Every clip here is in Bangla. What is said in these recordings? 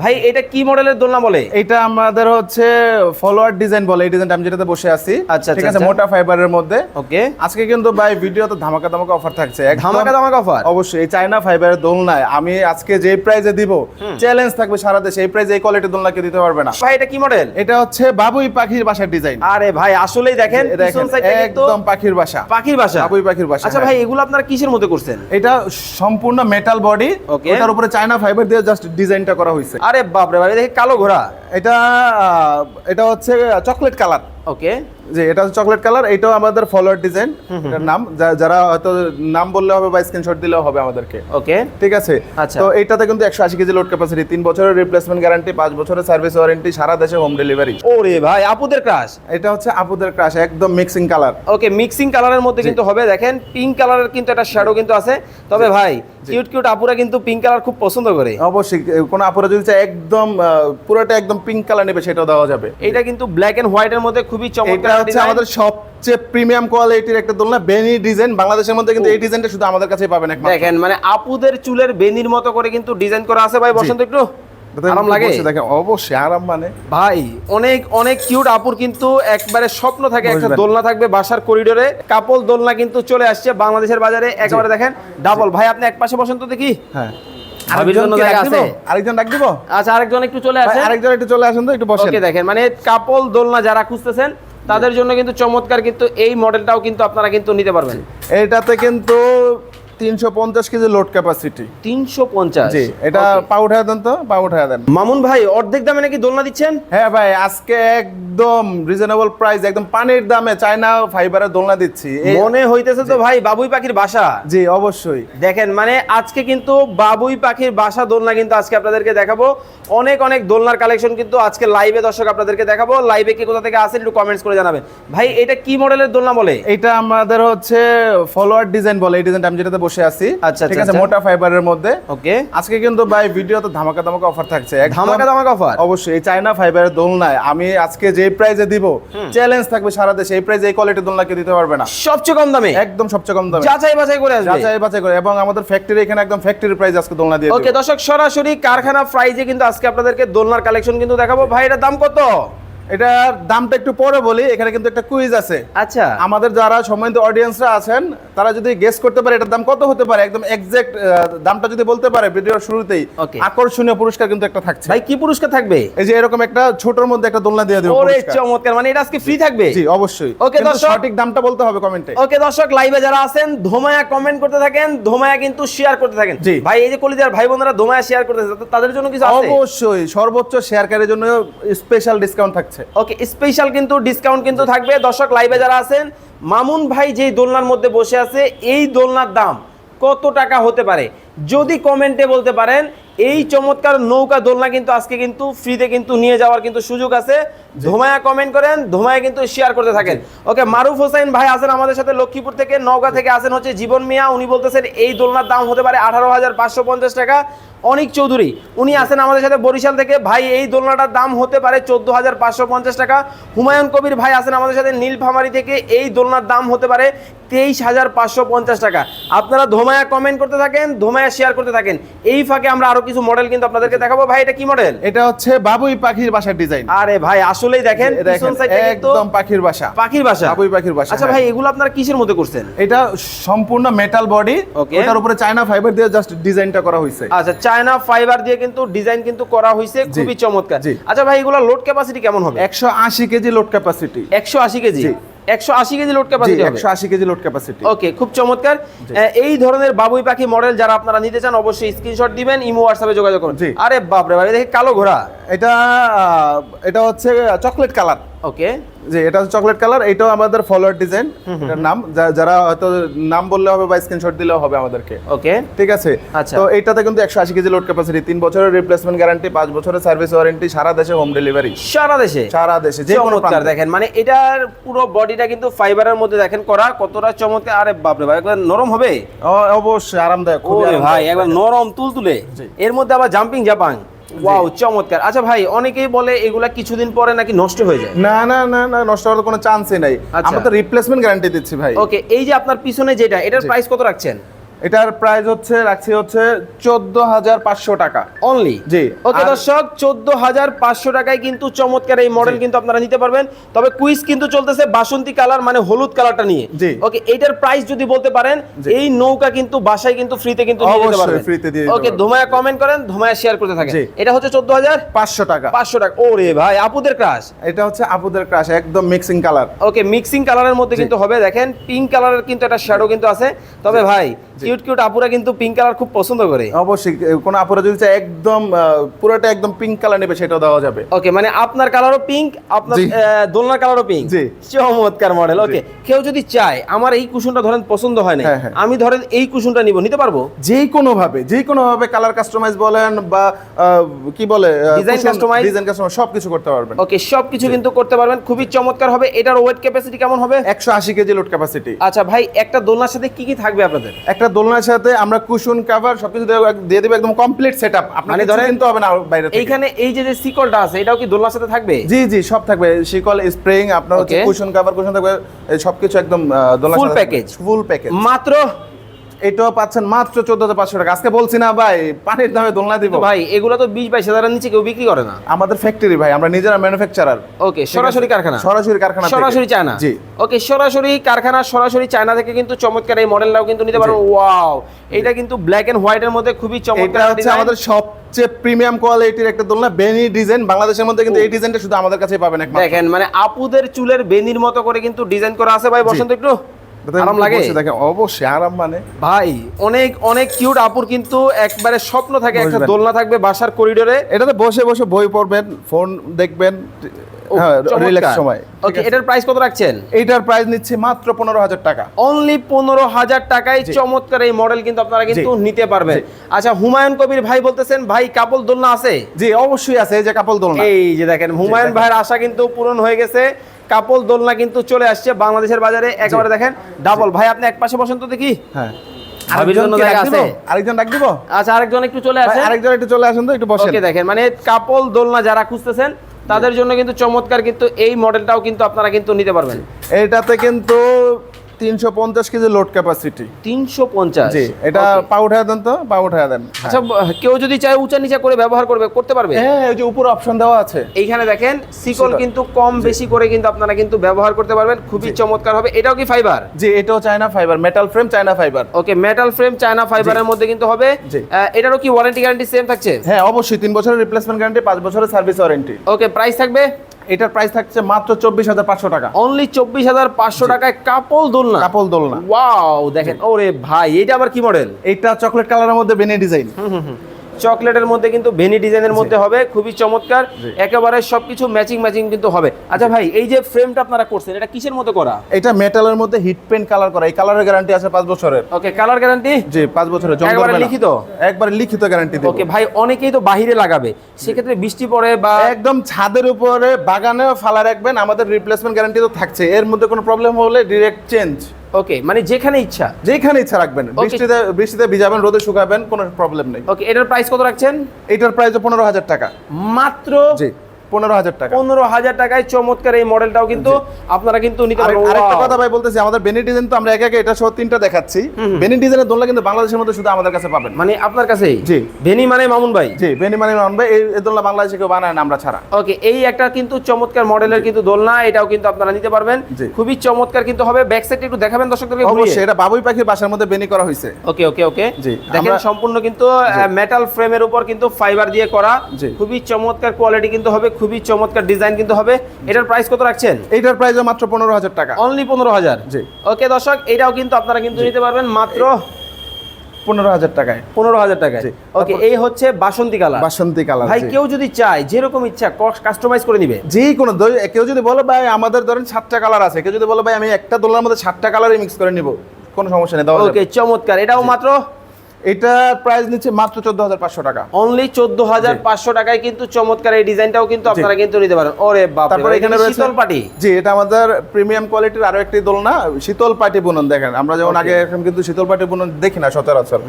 ভাই এটা কি মডেলের দোলনা বলে? এটা আমাদের হচ্ছে ফলোয়ার ডিজাইন বলে এই ডিজাইনটা আমি যেটাতে বসে আছি। আচ্ছা, ঠিক আচ্ছা, আছে আচ্ছা। মোটা ফাইবারের মধ্যে। ওকে। আজকে কিন্তু ভাই ভিডিওতে ধামাকা ধামাকা অফার থাকছে। ধামাকা ধামাকা offer? অবশ্যই এই চায়না ফাইবারের দোলনায় আমি আজকে যে প্রাইজে দিব চ্যালেঞ্জ থাকবে সারা দেশে এই প্রাইজে এই কোয়ালিটির দোলনা কেউ দিতে পারবে না। ভাই এটা কি মডেল এটা হচ্ছে বাবুই পাখির বাসার ডিজাইন আরে ভাই আসলেই দেখেন একদম পাখির বাসা। পাখির বাসা। বাবুই পাখির বাসা, আচ্ছা হ্যাঁ। ভাই এগুলো আপনারা কিসের মধ্যে করছেন? এটা সম্পূর্ণ মেটাল বডি ওকে ওটার উপরে চায়না ফাইবার দিয়ে জাস্ট ডিজাইনটা করা হয়েছে আরে বাপরে ভাই দেখি কালো ঘোড়া। এটা এটা হচ্ছে চকলেট কালার ওকে যে এটা হচ্ছে চকলেট কালার এটাও আমাদের ফলোয়ার ডিজাইন এটার নাম। যারা হয়তো নাম বললে হবে বা স্ক্রিনশট দিলেও হবে আমাদেরকে। ওকে ঠিক আছে? আচ্ছা। তো এইটাতে কিন্তু একশো আশি কেজি লোড ক্যাপাসিটি তিন বছরের রিপ্লেসমেন্ট গ্যারান্টি পাঁচ বছরের সার্ভিস ওয়ারেন্টি সারা দেশে হোম ডেলিভারি ওরে ভাই আপুদের ক্রাশ এটা হচ্ছে আপুদের ক্রাশ একদম মিক্সিং কালার ওকে মিক্সিং কালারের মধ্যে কিন্তু হবে দেখেন পিঙ্ক কালারের কিন্তু একটা শ্যাডো কিন্তু আছে। তবে ভাই কিউট কিউট আপুরা কিন্তু পিঙ্ক কালার খুব পছন্দ করে। অবশ্যই কোনো আপুরা যদি চায় একদম পুরোটা একদম পিঙ্ক কালার নেবে সেটাও দেওয়া যাবে। এটা কিন্তু ব্ল্যাক এন্ড হোয়াইট এর মধ্যে খুবই এটা হচ্ছে আমাদের সবচেয়ে প্রিমিয়াম কোয়ালিটির একটা দোলনা বেনি ডিজাইন বাংলাদেশের মধ্যে কিন্তু এই ডিজাইনটা শুধু আমাদের কাছেই পাবেন একমাত্র। দেখেন মানে আপুদের চুলের বেনির মতো করে কিন্তু ডিজাইন করা আছে ভাই বসন্ত একটু। আরাম লাগে। দেখেন অবশ্যই আরাম মানে। ভাই অনেক অনেক কিউট আপুর কিন্তু একবারে স্বপ্ন থাকে একটা দোলনা থাকবে বাসার করিডোরে কাপল দোলনা কিন্তু চলে আসছে বাংলাদেশের বাজারে একেবারে দেখেন ডাবল ভাই আপনি এক পাশে বসেন তো দেখি। হ্যাঁ। আরেকজন ডাক দিব? আচ্ছা আরেকজন একটু চলে ভাই, আসে আরেকজন একটু চলে আসেন তো একটু বসেন। ওকে দেখেন মানে কাপল দোলনা যারা খুঁজতেছেন তাদের জন্য কিন্তু চমৎকার কিন্তু এই মডেলটাও কিন্তু আপনারা কিন্তু নিতে পারবেন। এটাতে কিন্তু তিনশো পঞ্চাশ কেজি লোড ক্যাপাসিটি তিনশো পঞ্চাশ? জি এটা পা উঠায় দেন তো পা উঠায় দেন। মামুন ভাই অর্ধেক দামে নাকি দোলনা দিচ্ছেন? হ্যাঁ ভাই আজকে একদম রিজনেবল প্রাইস একদম পানির দামে চায়না ফাইবারের দোলনা দিচ্ছি। মনে হইতেছে তো ভাই বাবুই পাখির বাসা। জি অবশ্যই। দেখেন মানে আজকে কিন্তু বাবুই পাখির বাসা দোলনা কিন্তু আজকে আপনাদেরকে দেখাবো। অনেক অনেক দোলনার কালেকশন কিন্তু আজকে লাইভে দর্শক আপনাদেরকে দেখাবো। লাইভে কি কোথা থেকে আসেন একটু কমেন্টস করে জানাবেন। ভাই এটা কি মডেলের দোলনা বলে? এটা আমাদের হচ্ছে ফলোয়ার ডিজাইন বলে। এই ডিজাইনটা আমি যেটাতে বসে আছি। আচ্ছা, ঠিক আচ্ছা, আছে আচ্ছা। মোটা ফাইবারের মধ্যে। ওকে আজকে কিন্তু ভাই ভিডিওতে ধামাকা ধামাকা অফার থাকছে। ধামাকা ধামাকা অফার অবশ্যই এই চায়না ফাইবারের দোলনায় আমি আজকে যে প্রাইজে দিব চ্যালেঞ্জ থাকবে সারা দেশে এই প্রাইজে এই কোয়ালিটির দোলনা কেউ দিতে পারবে না। সবচেয়ে কম দামে? একদম সবচেয়ে কম দামে। যাচাই বাছাই করে আসবে? যাচাই বাছাই করে এবং আমাদের ফ্যাক্টরি এখানে একদম ফ্যাক্টরি প্রাইস আজকে দোলনা দিয়ে ওকে দর্শক সরাসরি কারখানা প্রাইজে কিন্তু আজকে আপনাদেরকে দোলনার কালেকশন কিন্তু দেখাবো। ভাই এটার দাম কত? এটার দামটা একটু পরে বলি এখানে কিন্তু একটা কুইজ আছে। আচ্ছা। আমাদের যারা সম্মানিত অডিয়েন্সরা আছেন তারা যদি গেস করতে পারে এটার দাম কত হতে পারে একদম এক্সাক্ট দামটা যদি বলতে পারে ভিডিওর শুরুতেই আকর্ষণীয় পুরস্কার কিন্তু একটা থাকছে। ভাই কি পুরস্কার থাকবে? এই যে এরকম একটা ছোটর মধ্যে একটা দোলনা দিয়ে দেবো ওরে চমৎকার মানে এটা আজকে ফ্রি থাকবে? জি অবশ্যই। ওকে দর্শক। সঠিক দামটা বলতে হবে কমেন্টে ওকে দর্শক লাইভে যারা আছেন ধোমায়া কমেন্ট করতে থাকেন ধোমায়া কিন্তু শেয়ার করতে থাকেন। জি। ভাই এই যে কলিজার ভাই বোনেরা ধোমায়া শেয়ার করতেছে তো তাদের জন্য কিছু আছে? অবশ্যই সর্বোচ্চ শেয়ারকারীর জন্য স্পেশাল ডিসকাউন্ট থাকছে। ওকে স্পেশাল কিন্তু ডিসকাউন্ট কিন্তু থাকবে। দর্শক লাইভে যারা আছেন, মামুন ভাই যেই দোলনার মধ্যে বসে আছে, এই দোলনার দাম কত টাকা হতে পারে? যদি কমেন্টে বলতে পারেন এই চমৎকার নৌকা দোলনা কিন্তু আজকে কিন্তু ফ্রিতে কিন্তু নিয়ে যাওয়ার কিন্তু সুযোগ আছে। ধোমায়া কমেন্ট করেন, ধোমায়া কিন্তু শেয়ার করতে থাকেন। ওকে মারুফ হোসেন ভাই আছেন আমাদের সাথে লক্ষ্মীপুর থেকে, নওগাঁ থেকে আছেন হচ্ছে জীবন মিয়া। উনি বলতেছেন, এই দোলনার দাম হতে পারে আঠারো হাজার পাঁচশো পঞ্চাশ টাকা। অনিক চৌধুরী, উনি আছেন আমাদের সাথে বরিশাল থেকে। ভাই, এই দোলনাটার দাম হতে পারে চোদ্দ হাজার পাঁচশো পঞ্চাশ টাকা। হুমায়ুন কবির ভাই আছেন আমাদের সাথে নীলফামারি থেকে। এই দোলনার দাম হতে পারে তেইশ হাজার পাঁচশো পঞ্চাশ টাকা। আপনারা ধোমায়া কমেন্ট করতে থাকেন, ধোমায়া শেয়ার করতে থাকেন। এই ফাঁকে আমরা আরও কিছু মডেল কিন্তু আপনাদেরকে দেখাবো। ভাই এটা কি মডেল এটা হচ্ছে বাবুই পাখির বাসার ডিজাইন আরে ভাই আসলেই দেখেন একদম পাখির বাসা। পাখির বাসা। বাবুই পাখির বাসা, আচ্ছা হ্যাঁ। ভাই এগুলো আপনারা কিসের মধ্যে করছেন? এটা সম্পূর্ণ মেটাল বডি. ওটার উপরে চায়না ফাইবার দিয়ে জাস্ট ডিজাইনটা করা হয়েছে আচ্ছা চায়না ফাইবার দিয়ে কিন্তু ডিজাইন কিন্তু করা হয়েছে খুবই চমৎকার। আচ্ছা ভাই এগুলো লোড ক্যাপাসিটি কেমন হবে? একশো আশি কেজি লোড ক্যাপাসিটি একশো আশি কেজি? জি। একশো আশি কেজি লোড ক্যাপাসিটি হবে। একশো আশি কেজি লোড ক্যাপাসিটি ওকে খুব চমৎকার। এই ধরনের বাবুই পাখি মডেল যারা আপনারা নিতে চান অবশ্যই স্ক্রিনশট দিবেন ইমো হোয়াটসঅ্যাপে যোগাযোগ করুন। আরে বাপরে ভাই দেখে কালো ঘোড়া। এটা এটা হচ্ছে চকলেট কালার ওকে যে এটা চকলেট কালার এটাও আমাদের ফলোয়ার ডিজাইন এটার নাম। যারা হয়তো নাম বললে হবে বা স্ক্রিনশট দিলেও হবে আমাদেরকে। ওকে ঠিক আছে? আচ্ছা। তো এইটাতে কিন্তু একশো আশি কেজি লোড ক্যাপাসিটি তিন বছরের রিপ্লেসমেন্ট গ্যারান্টি পাঁচ বছরের সার্ভিস ওয়ারেন্টি সারা দেশে হোম ডেলিভারি সারা দেশে? সারা দেশে যে কোনো দেখেন মানে এটার পুরো বডিটা কিন্তু ফাইবারের মধ্যে দেখেন করা কতটা চমৎকার। আরে বাপরে ভাই একবার নরম হবে? অবশ্যই আরামদায়ক। ভাই একবার নরম তুলতুলে। এর মধ্যে আবার জাম্পিং জাপাং ওয়াও চমৎকার। আচ্ছা ভাই অনেকেই বলে এগুলা কিছুদিন পরে নাকি নষ্ট হয়ে যায়। না না না না নষ্ট হওয়ার কোনো চান্সই নাই। আচ্ছা। আমরা তো রিপ্লেসমেন্ট গ্যারান্টি দিচ্ছি ভাই। ওকে এই যে আপনার পিছনে যেটা এটার প্রাইস কত রাখছেন? এটার প্রাইস হচ্ছে রাখছি হচ্ছে চোদ্দ হাজার পাঁচশো টাকা। অনলি জি, ওকে দর্শক চোদ্দ হাজার পাঁচশো টাকায় কিন্তু চমৎকার এই মডেল কিন্তু আপনারা নিতে পারবেন। তবে কুইজ কিন্তু চলতেছে বাসন্তী কালার মানে হলুদ কালারটা নিয়ে। জি। ওকে এইটার প্রাইস যদি বলতে পারেন এই নৌকা কিন্তু বাসায় কিন্তু ফ্রিতে কিন্তু নিয়ে যেতে পারবেন। free দিয়ে ওকে। ধুমায়া কমেন্ট করেন ধুমায়া শেয়ার করতে থাকেন। এটা হচ্ছে চোদ্দ হাজার পাঁচশো টাকা। পাঁচশো টাকা। ওরে ভাই আপুদের ক্রাশ এটা হচ্ছে আপুদের ক্রাশ একদম মিক্সিং কালার ওকে মিক্সিং কালারের মধ্যে কিন্তু হবে দেখেন পিঙ্ক কালারের কিন্তু একটা শ্যাডো কিন্তু আছে। তবে ভাই কিউট কিউট আপুরা কিন্তু পিঙ্ক কালার খুব পছন্দ করে। অবশ্যই কোনো আপুরা যদি চায় একদম পুরোটা একদম পিঙ্ক কালার নেবে সেটাও দেওয়া যাবে। ওকে মানে আপনার কালারও পিঙ্ক আপনার দোলনার কালারও পিঙ্ক জি। চমৎকার মডেল ওকে কেউ যদি চায় আমার এই কুশনটা ধরেন পছন্দ হয় না হ্যাঁ, হ্যাঁ। আমি ধরেন এই কুশনটা নিব নিতে পারব? যে কোনো ভাবে যে কোনো ভাবে কালার কাস্টমাইজ বলেন বা কি বলে Design customize? ডিজাইন কাস্টমাইজ সব কিছু করতে পারবেন। ওকে সবকিছু কিন্তু করতে পারবেন। খুবই চমৎকার হবে। এটার ওয়েট ক্যাপাসিটি কেমন হবে? একশো আশি কেজি লোড ক্যাপাসিটি আচ্ছা ভাই একটা দোলনার সাথে কি কি থাকবে আপনাদের? একটা দোলনার সাথে আমরা কুশন কভার সবকিছু দিয়ে- দেবো একদম কমপ্লিট সেট আপ মানে ধরেন- কিনতে হবে না বাইরে এইখানে এই যে যে শিকলটা আছে এটাও কি দোলনার সাথে থাকবে? জি জি সব থাকবে। শিকল স্প্রিং আপনার হচ্ছে কুশন কভার কুশন থাকবে সবকিছু একদম দোলনার ফুল প্যাকেজ ফুল প্যাকেজ মাত্র এটাও পাচ্ছেন মাত্র চোদ্দ হাজার পাঁচশো টাকা। আজকে বলছি না ভাই পানির দামে দোলনা দিব। ভাই এগুলো তো বিশ বাইশ হাজারের নিচে কেউ বিক্রি করে না। আমাদের ফ্যাক্টরি ভাই আমরা নিজেরা ম্যানুফ্যাকচারার ওকে সরাসরি কারখানা। সরাসরি কারখানা সরাসরি চায়না। জি। ওকে সরাসরি কারখানা সরাসরি চায়না থেকে কিন্তু চমৎকার এই মডেলটাও কিন্তু নিতে পারো ওয়াও এটা কিন্তু ব্ল্যাক এন্ড হোয়াইট এর মধ্যে খুবই এটা চমৎকার হচ্ছে design। আমাদের সবচেয়ে প্রিমিয়াম কোয়ালিটির একটা দোলনা বেনি ডিজাইন। বাংলাদেশের মধ্যে কিন্তু এই ডিজাইনটা শুধু আমাদের কাছেই পাবেন দেখেন মানে আপুদের চুলের বেনির মতো করে কিন্তু ডিজাইন করা আছে ভাই। বসন্ত একটু। আরাম লাগে? অবশ্যই আরাম মানে। ভাই অনেক অনেক কিউট আপুর কিন্তু একবারে স্বপ্ন থাকে একটা দোলনা থাকবে বাসার করিডোরে এটাতে বসে বসে বই পড়বেন ফোন দেখবেন হ্যাঁ চমৎকার। রিল্যাক্স সময়। ওকে এটার প্রাইস কত রাখছেন? এইটার প্রাইস নিচ্ছি মাত্র পনেরো হাজার টাকা। অনলি পনেরো হাজার টাকায় চমৎকার এই মডেল কিন্তু আপনারা কিন্তু নিতে পারবেন। আচ্ছা হুমায়ুন কবির ভাই বলতেছেন ভাই কাপল দোলনা আছে? জি অবশ্যই আছে এই যে কাপল দোলনা। এই যে দেখেন হুমায়ুন। ভাইয়ের আশা কিন্তু পূরণ হয়ে গেছে। কাপল দোলনা কিন্তু চলে আসছে বাংলাদেশের বাজারে। একেবারে দেখেন ডাবল ভাই আপনি এক পাশে বসেন তো দেখি। হ্যাঁ। আরেকজন ডাক দিব? আরেকজন আচ্ছা আরেকজন একটু চলে ভাই, আসেন। আরেকজন একটু চলে আসেন তো একটু বসেন। ওকে দেখেন মানে কাপল দোলনা যারা খুঁজতেছেন তাদের জন্য কিন্তু চমৎকার কিন্তু এই মডেলটাও কিন্তু আপনারা কিন্তু নিতে পারবেন। এটাতে কিন্তু তিনশো পঞ্চাশ কেজি লোড ক্যাপাসিটি তিনশো পঞ্চাশ? জি এটা পা উঠায় দেন তো পা উঠায় দেন। আচ্ছা কেউ যদি চায় উঁচা নিচা করে ব্যবহার করবে করতে পারবে? হ্যাঁ ওই যে উপরে অপশন দেওয়া আছে। এইখানে দেখেন সিকল কিন্তু কম বেশি করে কিন্তু আপনারা কিন্তু ব্যবহার করতে পারবেন। খুবই চমৎকার হবে। এটাও কি ফাইবার জি এটাও China fibre metal frame China fibre okay metal frame China ফাইবারের মধ্যে কিন্তু হবে। এটারও কি ওয়ারেন্টি গ্যারান্টি সেম থাকছে? হ্যাঁ অবশ্যই তিন বছরের রিপ্লেসমেন্ট গ্যারান্টি পাঁচ বছরের সার্ভিস ওয়ারেন্টি ওকে প্রাইস থাকবে? এটার প্রাইস থাকছে মাত্র চব্বিশ হাজার পাঁচশো টাকা। অনলি চব্বিশ হাজার পাঁচশো টাকায় কাপল দোলনা? কাপল দোলনা। ওয়াও দেখেন ওরে ভাই এটা আবার কি মডেল এটা চকলেট কালারের মধ্যে বেনে ডিজাইন চকলেটের মধ্যে কিন্তু ভেনি ডিজাইনের মধ্যে হবে খুবই চমৎকার। একেবারে সবকিছু ম্যাচিং ম্যাচিং কিন্তু হবে। আচ্ছা ভাই এই যে ফ্রেমটা আপনারা করছেন এটা কিসের মধ্যে করা? এটা মেটালের মধ্যে হিট পেন্ট কালার করা। এই কালারের গ্যারান্টি আছে পাঁচ বছরের। ওকে কালার গ্যারান্টি জি পাঁচ বছরের জং একবারে লিখিত? একবারে লিখিত গ্যারান্টি দেব। ওকে ভাই অনেকেই তো বাহিরে লাগাবে। সেক্ষেত্রে বৃষ্টি পড়ে বা একদম ছাদের উপরে বাগানেও ফালা রাখবেন আমাদের রিপ্লেসমেন্ট গ্যারান্টি তো থাকছে। এর মধ্যে কোনো প্রবলেম হলে ডিরেক্ট চেঞ্জ ওকে মানে যেখানে ইচ্ছা। যেখানে ইচ্ছা রাখবেন। বৃষ্টিতে বৃষ্টিতে ভিজাবেন রোদে শুকাবেন কোনো প্রবলেম নেই। ওকে এটার প্রাইস কত রাখছেন? এটার প্রাইস পনেরো হাজার টাকা। মাত্র জি। পনেরো হাজার টাকা। পনেরো হাজার টাকায় চমৎকার এই মডেলটাও কিন্তু আপনারা কিন্তু নিতে পারবেন। আরেকটা কথা ভাই বলতেছি আমাদের বেনি ডিজাইন তো আমরা একে একে এটা সহ তিনটা দেখাচ্ছি। বেনি ডিজাইনের দোলনা কিন্তু বাংলাদেশের মধ্যে শুধু আমাদের কাছে পাবেন। মানে আপনার কাছেই? জি। ভেনি মানে মামুন ভাই? জি বেনি মানে আনবে এই এই দোলনা বাংলাদেশে কেউ বানায় না আমরা ছাড়া। ওকে এই একটা কিন্তু চমৎকার মডেলের কিন্তু দোলনা এটাও কিন্তু আপনারা নিতে পারবেন। খুবই চমৎকার কিন্তু হবে। ব্যাক সাইডটা একটু দেখাবেন দর্শকদেরকে অবশ্যই এটা বাবুই পাখির বাসার মধ্যে বেনি করা হয়েছে। ওকে ওকে ওকে জি, দেখেন সম্পূর্ণ কিন্তু মেটাল ফ্রেমের উপর কিন্তু ফাইবার দিয়ে করা। খুবই চমৎকার কোয়ালিটি কিন্তু হবে। খুবই চমৎকার ডিজাইন কিন্তু হবে। এটার প্রাইস কত রাখছেন? এইটার প্রাইস মাত্র পনেরো হাজার টাকা। অনলি পনেরো হাজার? জি। ওকে দর্শক এটাও কিন্তু আপনারা কিন্তু নিতে পারবেন মাত্র পনেরো হাজার টাকায়। পনেরো হাজার টাকায়। ওকে এই হচ্ছে বাসন্তী কালার বাসন্তী কালার ভাই কেউ যদি চায় যেরকম ইচ্ছা কাস্টমাইজ করে নিবে। যে কোনো কেউ যদি বলে ভাই আমাদের ধরেন সাতটা কালার আছে। কেউ যদি বলে ভাই আমি একটা দোলনার মধ্যে সাতটা কালারই মিক্স করে নিব। কোনো সমস্যা নেই ওকে চমৎকার। এটাও মাত্র এটার প্রাইস নিচ্ছে মাত্র চোদ্দ হাজার পাঁচশো টাকা। অনলি চোদ্দ হাজার পাঁচশো টাকায় কিন্তু চমৎকার এই ডিজাইনটাও কিন্তু আপনারা কিন্তু নিতে পারেন। ওরে বাপ তারপরে এখানে রয়েছে শীতল পাটি? জি এটা আমাদের প্রিমিয়াম কোয়ালিটির আরও একটি দোলনা শীতল পাটি বুনন দেখেন। আমরা যেমন আগে এখন কিন্তু শীতল পাটি বুনন দেখি না সচরাচর।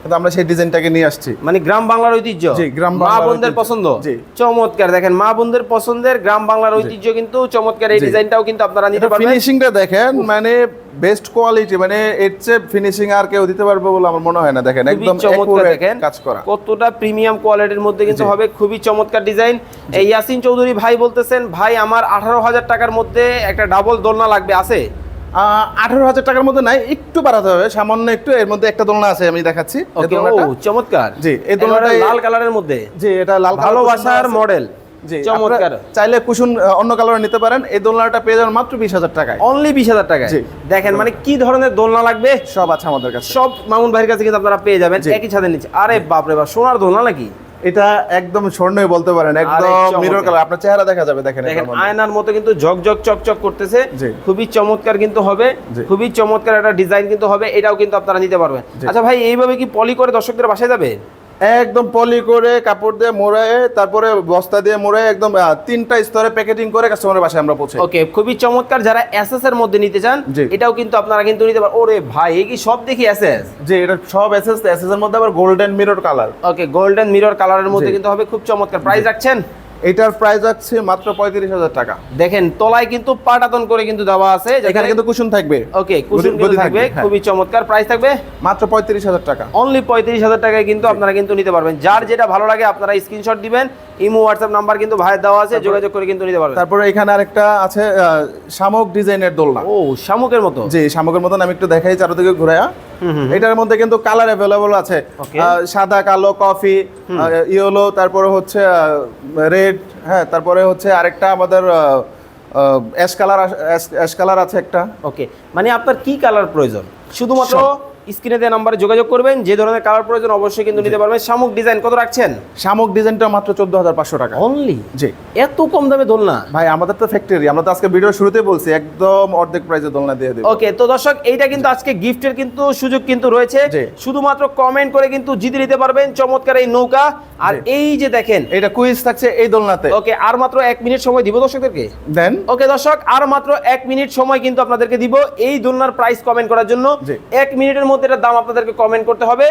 কিন্তু আমরা সেই ডিজাইনটাকে নিয়ে আসছি। মানে গ্রাম বাংলার ঐতিহ্য? জি, গ্রাম মা বোনদের পছন্দ? জি। চমৎকার দেখেন মা বোনদের পছন্দের গ্রাম বাংলার ঐতিহ্য কিন্তু চমৎকার এই। ডিজাইনটাও কিন্তু আপনারা নিতে পারবেন। ফিনিশিংটা দেখেন মানে বেস্ট কোয়ালিটি মানে এর চেয়ে ফিনিশিং আর কেউ দিতে পারবে বলে আমার মনে হয় না দেখেন। খুবই একদম চমৎকার দেখেন। কাজ করা। কতটা প্রিমিয়াম কোয়ালিটির মধ্যে কিন্তু হবে খুবই চমৎকার ডিজাইন এই ইয়াসিন চৌধুরী ভাই বলতেছেন ভাই আমার আঠারো হাজার টাকার মধ্যে একটা ডাবল দোলনা লাগবে আছে? আঠারো হাজার টাকার মধ্যে নাই একটু বাড়াতে হবে। সামান্য একটু এর মধ্যে একটা দোলনা আছে আমি দেখাচ্ছি। এই দোলনাটা। চমৎকার। জি, এই দোলনাটাই- লাল কালারের মধ্যে। জি এটা লাল কালার ভালোবাসার মডেল চমৎকার। চাইলে কুশন অন্য কালার নিতে পারেন। এই দোলনাটা পেয়ে যাবেন মাত্র বিশ হাজার টাকায়। অনলি বিশ হাজার টাকায়? দেখেন মানে কি ধরনের দোলনা লাগবে? সব আছে আমাদের কাছে। সব মামুন ভাইয়ের কাছে কিন্তু আপনারা পেয়ে যাবেন। একই ছাদের নিচে। আরে বাপরে বাপ সোনার দোলনা নাকি? এটা একদম স্বর্ণই বলতে পারেন একদম মিরর কালার আপনার চেহারা দেখা যাবে দেখেন। আয়নার মতো কিন্তু ঝকঝক চকচক করতেছে। খুবই চমৎকার কিন্তু হবে। খুবই চমৎকার একটা ডিজাইন কিন্তু হবে। এটাও কিন্তু আপনারা নিতে পারবেন। আচ্ছা ভাই এইভাবে কি পলি করে দর্শকদের বাসায় যাবে? একদম পলি করে কাপড় দিয়ে মোড়ায় তারপরে বস্তা দিয়ে মোড়ায় একদম তিনটা স্তরে প্যাকেটিং করে কাস্টমারের বাসায় আমরা পৌঁছাই। ওকে খুবই চমৎকার যারা এসএস এর মধ্যে নিতে চান। এটাও কিন্তু আপনারা কিন্তু নিতে পারেন ওরে ভাই এই কি সব দেখি এসএস যে এটা সব এসএস এসএস এর মধ্যে আবার golden mirror colour okay golden mirror কালারের মধ্যে কিন্তু হবে খুব চমৎকার। প্রাইস রাখছেন? এটার প্রাইস আছে মাত্র পঁয়ত্রিশ হাজার টাকা। দেখেন তলায় কিন্তু পাটাতন করে কিন্তু দেওয়া আছে এখানে কিন্তু কুশন থাকবে। ওকে কুশন কিন্তু থাকবে হ্যাঁ। খুবই চমৎকার। প্রাইস থাকবে? মাত্র পঁয়ত্রিশ হাজার টাকা। অনলি পঁয়ত্রিশ হাজার টাকায় কিন্তু আপনারা কিন্তু নিতে পারবেন। যার যেটা ভালো লাগে আপনারা স্ক্রিনশট দিবেন। ইমো হোয়াটসঅ্যাপ নাম্বার কিন্তু ভাইয়ের দেওয়া আছে যোগাযোগ করে কিন্তু নিতে পারবেন। তারপরে এখানে আরেকটা আছে শামুক ডিজাইনের দোলনা। ও শামুকের মতো? জি শামুকের মতন আমি একটু দেখাই চারদিকে ঘুরাইয়া এটার মধ্যে কিন্তু কালার অ্যাভেলেবল আছে। সাদা কালো কফি ইয়েলো তারপরে হচ্ছে রেড হ্যাঁ তারপরে হচ্ছে আরেকটা আমাদের অ্যাশ কালার অ্যাশ কালার আছে একটা। ওকে মানে আপনার কি কালার প্রয়োজন? শুধুমাত্র স্ক্রিনে দেওয়া নাম্বারে যোগাযোগ করবেন যে ধরনের কালার প্রয়োজন অবশ্যই কিন্তু নিতে পারবেন। শামুক ডিজাইন কত রাখছেন? শামুক ডিজাইনটা মাত্র চোদ্দ হাজার পাঁচশো টাকা। অনলি জি। এত কম দামে দোলনা? ভাই আমাদের তো ফ্যাক্টরি আমরা তো আজকে ভিডিও শুরুতে বলছি একদম অর্ধেক প্রাইসে দোলনা দিয়ে দেবো। ওকে তো দর্শক এইটা কিন্তু আজকে গিফটের কিন্তু সুযোগ কিন্তু রয়েছে। শুধুমাত্র কমেন্ট করে কিন্তু জিতে নিতে পারবেন। চমৎকার এই নৌকা। আর এই যে দেখেন এটা কুইজ থাকছে এই দোলনাতে। ওকে আর মাত্র এক মিনিট সময় দিব দর্শকদেরকে? দেন। ওকে দর্শক আর মাত্র এক মিনিট সময় কিন্তু আপনাদেরকে দিব এই দোলনার প্রাইস কমেন্ট করার জন্য। এক মিনিটের মধ্যে এটার দাম আপনাদেরকে কমেন্ট করতে হবে।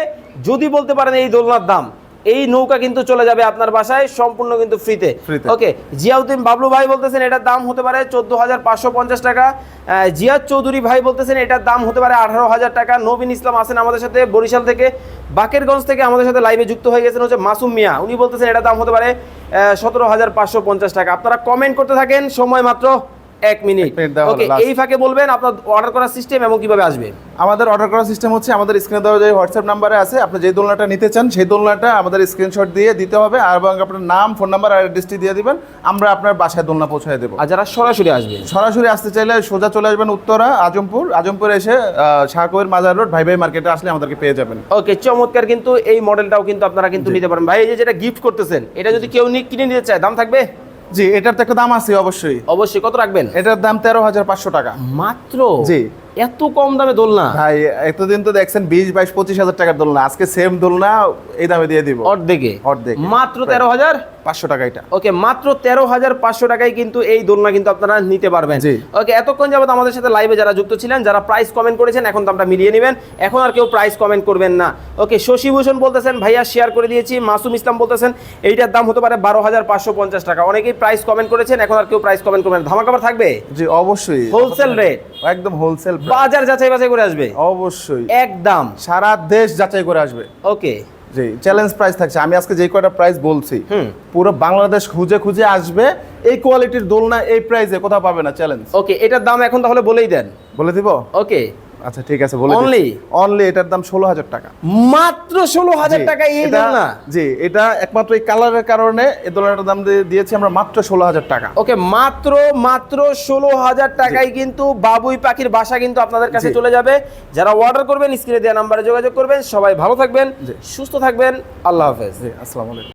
যদি বলতে পারেন এই দোলনার দাম এই নৌকা কিন্তু চলে যাবে আপনার বাসায় সম্পূর্ণ কিন্তু ফ্রিতে। ওকে জিয়াউদ্দিন বাবলু ভাই বলতেছেন এটার দাম হতে পারে চোদ্দ হাজার পাঁচশো পঞ্চাশ টাকা। জিয়াদ চৌধুরী ভাই বলতেছেন এটার দাম হতে পারে আঠারো হাজার টাকা। নবীন ইসলাম আছেন আমাদের সাথে বরিশাল থেকে। বাকেরগঞ্জ থেকে আমাদের সাথে লাইভে যুক্ত হয়ে গেছেন হচ্ছে মাসুম মিয়া। উনি বলতেছেন এটার দাম হতে পারে সতেরো হাজার পাঁচশো পঞ্চাশ টাকা। আপনারা কমেন্ট করতে থাকেন সময় মাত্র এক মিনিট। ওকে এই ফাঁকে বলবেন আপনার অর্ডার করার সিস্টেম এবং কীভাবে আসবে? আমাদের অর্ডার করার সিস্টেম হচ্ছে আমাদের স্ক্রিনে দেওয়া যে হোয়াটসঅ্যাপ নাম্বারে আছে আপনি যে দোলনাটা নিতে চান সেই দোলনাটা আমাদের স্ক্রিনশট দিয়ে দিতে হবে আর এবং আপনার নাম ফোন নাম্বার আর অ্যাড্রেসটি দিয়ে দিবেন আমরা আপনার বাসায় দোলনা পৌঁছায় দেবো। আর যারা সরাসরি আসবে? সরাসরি আসতে চাইলে সোজা চলে আসবেন উত্তরা আজমপুর। আজমপুরে এসে শাহকবির মাজার রোড ভাই ভাই মার্কেটে আসলে আমাদেরকে পেয়ে যাবেন। ওকে চমৎকার কিন্তু এই মডেলটাও কিন্তু আপনারা কিন্তু নিতে পারেন। ভাই এই যে যেটা গিফট করতেছেন এটা যদি কেউ কিনে নিতে চায় দাম থাকবে? জি এটার তো একটা দাম আছে অবশ্যই। অবশ্যই কত রাখবেন? এটার দাম তেরো হাজার পাঁচশো টাকা। মাত্র? জি। এত কম দামে দোলনা? ভাই এতদিন তো দেখছেন বিশ বাইশ পঁচিশ হাজার টাকার দোলনা আজকে সেম দোলনা এই দামে দিয়ে দিব। অর্ধেকে। অর্ধেক। মাত্র তেরো হাজার? পাঁচশো টাকা এটা। ওকে মাত্র তেরো হাজার পাঁচশো টাকায় কিন্তু এই দোলনা কিন্তু আপনারা নিতে পারবেন। ওকে এতক্ষণ যাবত আমাদের সাথে লাইভে যারা যুক্ত ছিলেন যারা প্রাইস কমেন্ট করেছেন এখন দামটা মিলিয়ে নেবেন। এখন আর কেউ প্রাইস কমেন্ট করবেন না। ওকে শশীভূষণ বলতেছেন ভাইয়া শেয়ার করে দিয়েছি। মাসুম ইসলাম বলতেছেন এইটার দাম হতে পারে বারো হাজার পাঁচশো পঞ্চাশ টাকা। অনেকেই প্রাইস কমেন্ট করেছেন এখন আর কেউ প্রাইস কমেন্ট করবেন। ধামাকাবার থাকবে? জি অবশ্যই। হোলসেল রেট একদম হোলসেল বাজার যাচাই বাছাই করে আসবে? অবশ্যই। একদম। সারা দেশ যাচাই করে আসবে। ওকে। জি চ্যালেঞ্জ প্রাইস থাকছে। আমি আজকে যে কয়টা প্রাইস বলছি পুরো বাংলাদেশ খুঁজে খুঁজে আসবে এই কোয়ালিটির দোলনা এই প্রাইসে কোথাও পাবে না চ্যালেঞ্জ ওকে এটার দাম এখন তাহলে বলেই দেন। বলে দিব? ওকে আচ্ছা ঠিক আছে বলে Only? অনলি এটার দাম ষোলো হাজার টাকা। মাত্র ষোলো হাজার টাকা এই দোলনা জি এটা একমাত্র এই কালারের কারণে এই দোলনাটার দাম দিয়ে- দিয়েছি আমরা মাত্র ষোলো হাজার টাকা। ওকে মাত্র মাত্র ষোলো হাজার টাকায় কিন্তু বাবুই পাখির বাসা কিন্তু আপনাদের কাছে চলে যাবে। যারা অর্ডার করবেন স্ক্রিনে দেওয়া নাম্বারে যোগাযোগ করবেন। সবাই ভালো থাকবেন সুস্থ থাকবেন। আল্লাহ হাফেজ। জি আসসালামু আলাইকুম।